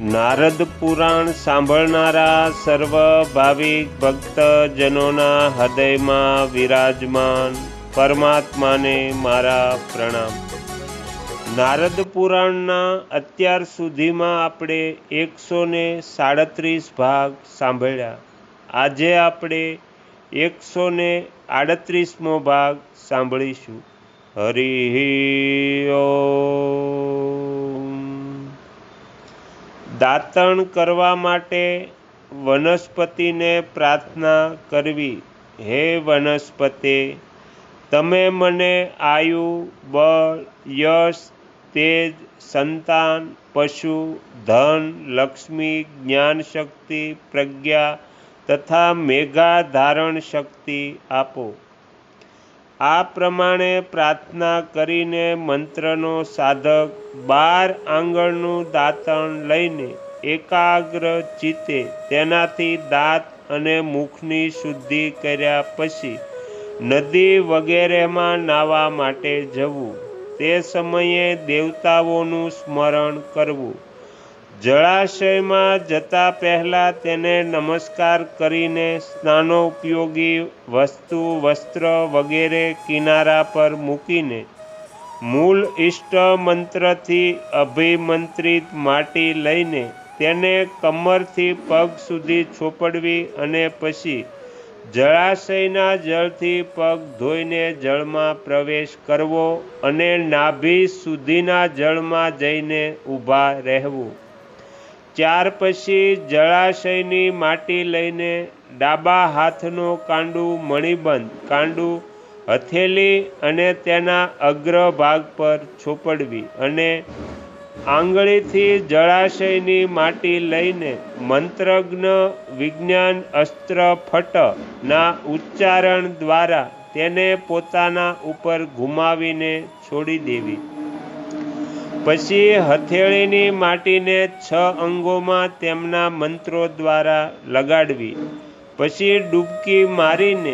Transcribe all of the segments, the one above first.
નારદ પુરાણ સાંભળનારા સર્વ ભાવિક ભક્તજનોના હૃદયમાં વિરાજમાન પરમાત્માને મારા પ્રણામ. નારદ પુરાણના અત્યાર સુધીમાં આપણે એકસો ને સાડત્રીસ ભાગ સાંભળ્યા. આજે આપણે એકસો ને આડત્રીસમો ભાગ સાંભળીશું. હરિ દાતણ કરવા માટે વનસ્પતિને પ્રાર્થના કરવી. હે વનસ્પતિ, તમે મને આયુ, બળ, યશ, તેજ, સંતાન, પશુ, ધન, લક્ષ્મી જ્ઞાન શક્તિ પ્રજ્ઞા તથા મેઘા ધારણ શક્તિ આપો. આ પ્રમાણે પ્રાર્થના કરીને મંત્રનો સાધક બાર આંગળનું દાંતણ લઈને એકાગ્ર ચિત્તે તેનાથી દાંત અને મુખની શુદ્ધિ કર્યા પછી નદી વગેરેમાં નાવા માટે જવું. તે સમયે દેવતાઓનું સ્મરણ કરવું. જળાશયમાં જતા પહેલાં તેને નમસ્કાર કરીને સ્નાનોપયોગી વસ્તુ, વસ્ત્ર વગેરે કિનારા પર મૂકીને મૂળ ઇષ્ટ મંત્રથી અભિમંત્રિત માટી લઈને તેને કમરથી પગ સુધી છોપડવી અને પછી જળાશયના જળથી પગ ધોઈને જળમાં પ્રવેશ કરવો અને નાભી સુધીના જળમાં જઈને ઊભા રહેવું. ત્યાર પછી જળાશયની માટી લઈને ડાબા હાથનો કાંડું મણિબંધ, કાંડું હથેલી અને તેના અગ્ર ભાગ પર છોપડવી અને આંગળીથી જળાશયની માટી લઈને મંત્રજ્ઞ વિજ્ઞાન, અસ્ત્ર, ફટના ઉચ્ચારણ દ્વારા તેને પોતાના ઉપર ઘુમાવીને છોડી દેવી. પછી હથેળીની માટીને છ અંગોમાં તેમના મંત્રો દ્વારા લગાડવી. પછી ડૂબકી મારીને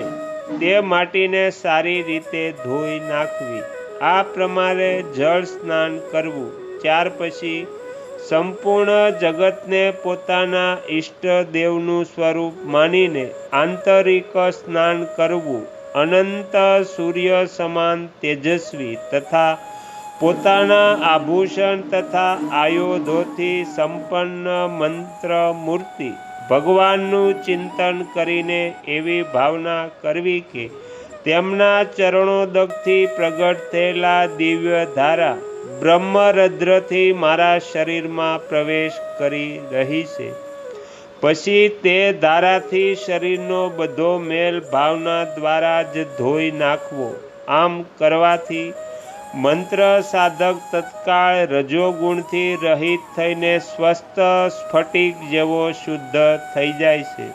તે માટીને સારી રીતે ધોઈ નાખવી. આ પ્રમાણે જળ સ્નાન કરવું. ત્યાર પછી સંપૂર્ણ જગતને પોતાના ઈષ્ટદેવનું સ્વરૂપ માનીને આંતરિક સ્નાન કરવું. અનંત સૂર્ય સમાન તેજસ્વી તથા પોતાના આભૂષણ તથા આયોધોથી સંપન્ન મંત્ર મૂર્તિ ભગવાનનું ચિંતન કરીને એવી ભાવના કરવી કે તેમના ચરણોદગથી પ્રગટ થયેલા દિવ્ય ધારા બ્રહ્મરદ્રથી મારા શરીરમાં પ્રવેશ કરી રહી છે. પછી તે ધારાથી શરીરનો બધો મેલ ભાવના દ્વારા જ ધોઈ નાખવો. આમ કરવાથી મંત્ર સાધક તત્કાળ રજોગુણથી રહિત થઈને સ્વસ્થ સ્ફટિક જેવો શુદ્ધ થઈ જાય છે.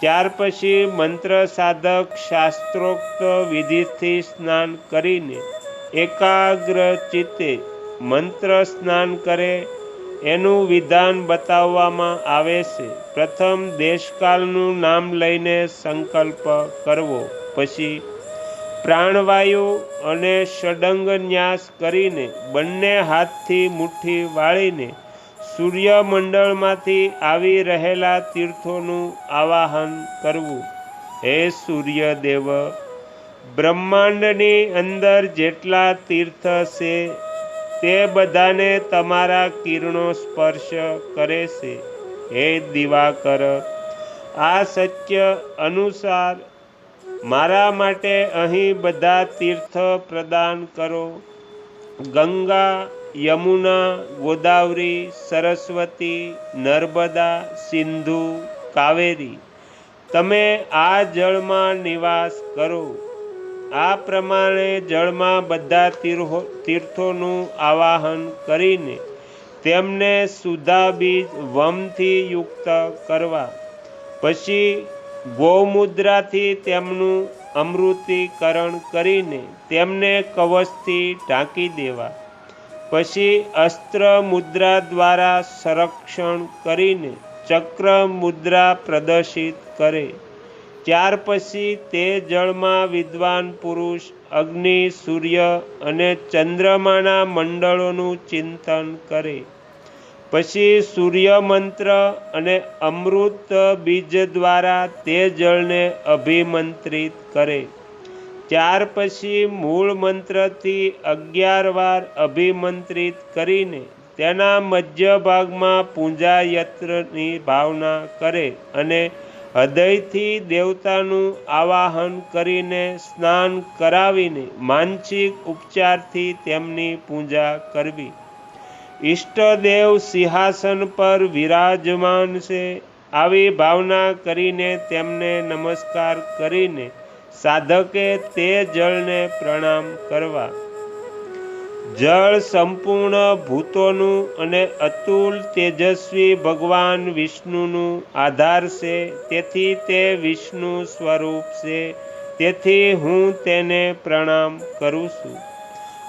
ત્યાર પછી મંત્ર સાધક શાસ્ત્રોક્ત વિધિથી સ્નાન કરીને એકાગ્ર ચિત્તે મંત્ર સ્નાન કરે એનું વિધાન બતાવવામાં આવે છે. પ્રથમ દેશકાલનું નામ લઈને સંકલ્પ કરવો, પછી પ્રાણવાયુ અને ષડંગ ન્યાસ કરીને બંને હાથથી મુઠ્ઠી વાળીને સૂર્યમંડળમાંથી આવી રહેલા તીર્થોનું આવાહન કરવું. હે સૂર્યદેવ, બ્રહ્માંડની અંદર જેટલા તીર્થ છે, તે બધાને તમારા કિરણો સ્પર્શ કરે છે. હે દિવાકર, આ સત્ય અનુસાર મારા માટે અહીં બધા તીર્થ પ્રદાન કરો. ગંગા, યમુના, ગોદાવરી, સરસ્વતી, નર્મદા, સિંધુ, કાવેરી. તમે આ જળમાં નિવાસ કરો. આ પ્રમાણે જળમાં બધા તીર્થો તીર્થોનું આવાહન કરીને તેમને સુધા બીજ વમથી યુક્ત કરવા. પછી ગૌમુદ્રાથી તેમનું અમૃતીકરણ કરીને તેમને કવચથી ઢાંકી દેવા. પછી અસ્ત્ર મુદ્રા દ્વારા સંરક્ષણ કરીને ચક્ર મુદ્રા પ્રદર્શિત કરે. ત્યાર પછી તે જળમાં વિદ્વાન પુરુષ અગ્નિ, સૂર્ય અને ચંદ્રમાના મંડળોનું ચિંતન કરે. પછી સૂર્ય મંત્ર અને અમૃત બીજ દ્વારા તે જળને અભિમંત્રિત કરે. ત્યાર પછી મૂળ મંત્રથી અગિયાર વાર અભિમંત્રિત કરીને તેના મધ્ય ભાગમાં પૂજા યત્રની ભાવના કરે અને હૃદયથી દેવતાનું આવાહન કરીને સ્નાન કરાવીને માનસિક ઉપચારથી તેમની પૂજા કરવી. ઈષ્ટદેવ સિંહાસન પર વિરાજમાન છે. આવી ભાવના કરીને તેમને નમસ્કાર કરીને સાધકે તે જળને પ્રણામ કરવા. જળ સંપૂર્ણ ભૂતોનું અને અતુલ તેજસ્વી ભગવાન વિષ્ણુનું આધાર છે. તેથી તે વિષ્ણુ સ્વરૂપ છે. તેથી હું તેને પ્રણામ કરું છું.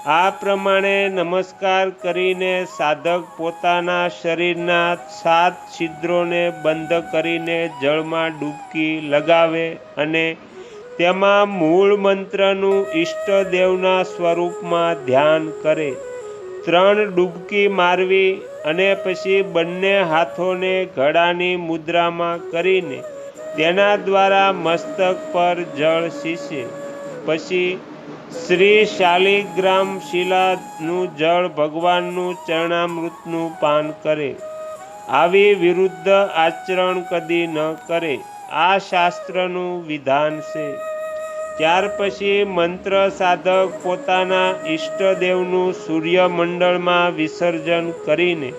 આ પ્રમાણે નમસ્કાર કરીને સાધક પોતાના શરીરના સાત છિદ્રોને બંધ કરીને જળમાં ડૂબકી લગાવે અને તેમાં મૂળ મંત્રનું ઈષ્ટદેવના સ્વરૂપમાં ધ્યાન કરે. ત્રણ ડૂબકી મારવી અને પછી બંને હાથોને ઘડાની મુદ્રામાં કરીને તેના દ્વારા મસ્તક પર જળ શીશે. પછી શ્રી શાલિગ્રામ શિલાનું જળ ભગવાનનું ચરણામૃતનું પાન કરે. આવી વિરુદ્ધ આચરણ કદી ન કરે. આ શાસ્ત્રનું વિધાન છે. ત્યાર પછી મંત્ર સાધક પોતાના ઈષ્ટદેવનું સૂર્યમંડળમાં વિસર્જન કરીને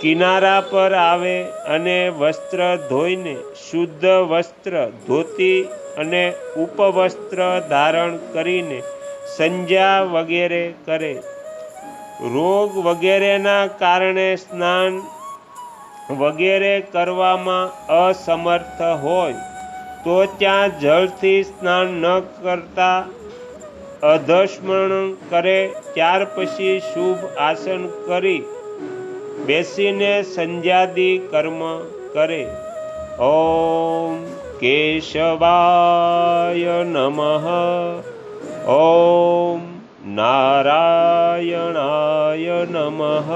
કિનારા પર આવે અને વસ્ત્ર ધોઈને, શુદ્ધ વસ્ત્ર ધોતી અને ઉપવસ્ત્ર ધારણ કરીને સંજ્યા વગેરે કરે. રોગ વગેરેના કારણે સ્નાન વગેરે કરવામાં અસમર્થ હોય, તો ત્યાં જળથી સ્નાન ન કરતા અધસ્મરણ કરે. ત્યાર પછી શુભ આસન કરી બેસીને સંજ્યાદિ કર્મ કરે. ઓમ કેશવાય નમઃ ॐ નારાયણાય નમઃ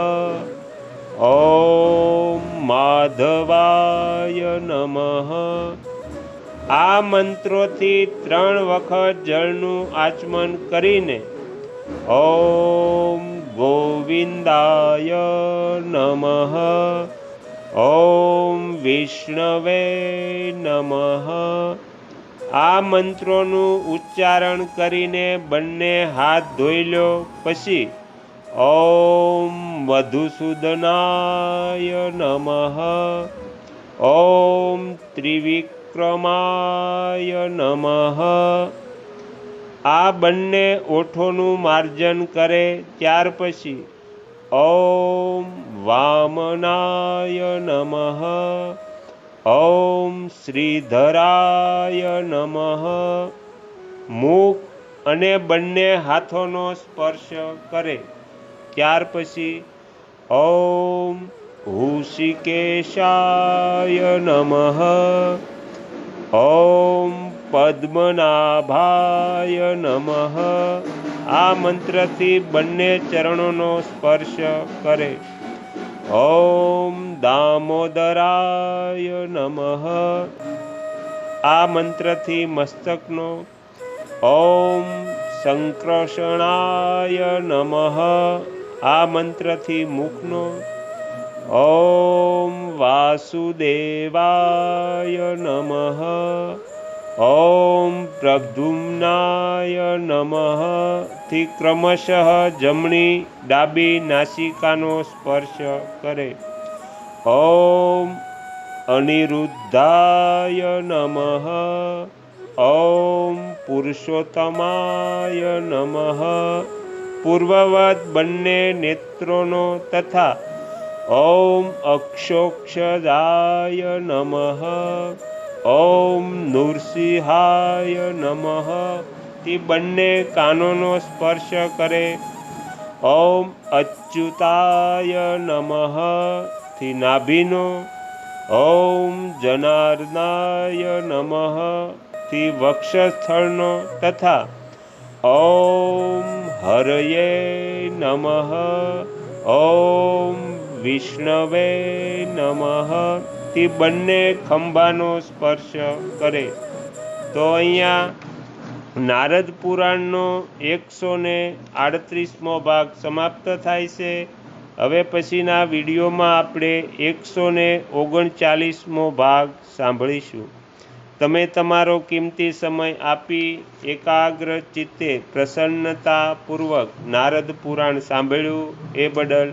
ॐ માધવાય નમઃ આ મંત્રોથી ત્રણ વખત જળનું આચમન કરીને ઓમ ગોવિંદાય નમઃ। ઓમ વિષ્ણવે નમઃ. આ મંત્રોનું ઉચ્ચારણ કરીને બંને હાથ ધોઈ લો. પછી ઓમ મધુસૂદનાય નમઃ. ઓમ ત્રિવિક્રમાય નમઃ. આ બંને ઓઠોનું માર્જન કરે. ત્યાર પછી ઓમ વામનાય નમઃ ઓમ શ્રીધરાય નમઃ મુખ અને બંને હાથોનો સ્પર્શ કરે. ત્યાર પછી, ઓમ હુષિકેશાય નમઃ। ઓમ પદ્મનાભાય નમઃ। આ મંત્રથી બંને ચરણોનો સ્પર્શ કરે. ઓમ દામોદરાય નમઃ. આ મંત્રથી મસ્તકનો ઓમ સંકર્ષણાય નમઃ. આ મંત્રથી મુખનો ઓમ વાસુદેવાય નમઃ. ઓમ પ્રદ્યુમ્નાય નમઃ. થી ક્રમશઃ જમણી ડાબી નાસિકાનો સ્પર્શ કરે. ઓમ અનિરુદ્ધાય નમઃ. ઓમ પુરુષોત્તમાય નમઃ. પૂર્વવત બંને નેત્રોનો તથા ઓમ અક્ષોક્ષદાય નમઃ. ઓમ નૃસિંહાય નમઃ. તે બંને કાનોનો સ્પર્શ કરે. ઓમ અચ્યુતાય નમઃ. થી નાભીનો. ઓમ જનાર્દનાય નમઃ. થી વક્ષસ્થળનો તથા ઓમ હરયે નમઃ. ઓમ વિષ્ણવે નમઃ. તે બંને ખંભાનો સ્પર્શ કરે. તો અહીંયા નારદ પુરાણનો એકસો ને આડત્રીસમો ભાગ સમાપ્ત થાય છે. હવે પછીના વિડીયોમાં આપણે એકસો ને ઓગણચાલીસમો ભાગ સાંભળીશું. તમે તમારો કિંમતી સમય આપી એકાગ્ર ચિત્તે પ્રસન્નતાપૂર્વક નારદ પુરાણ સાંભળ્યું એ બદલ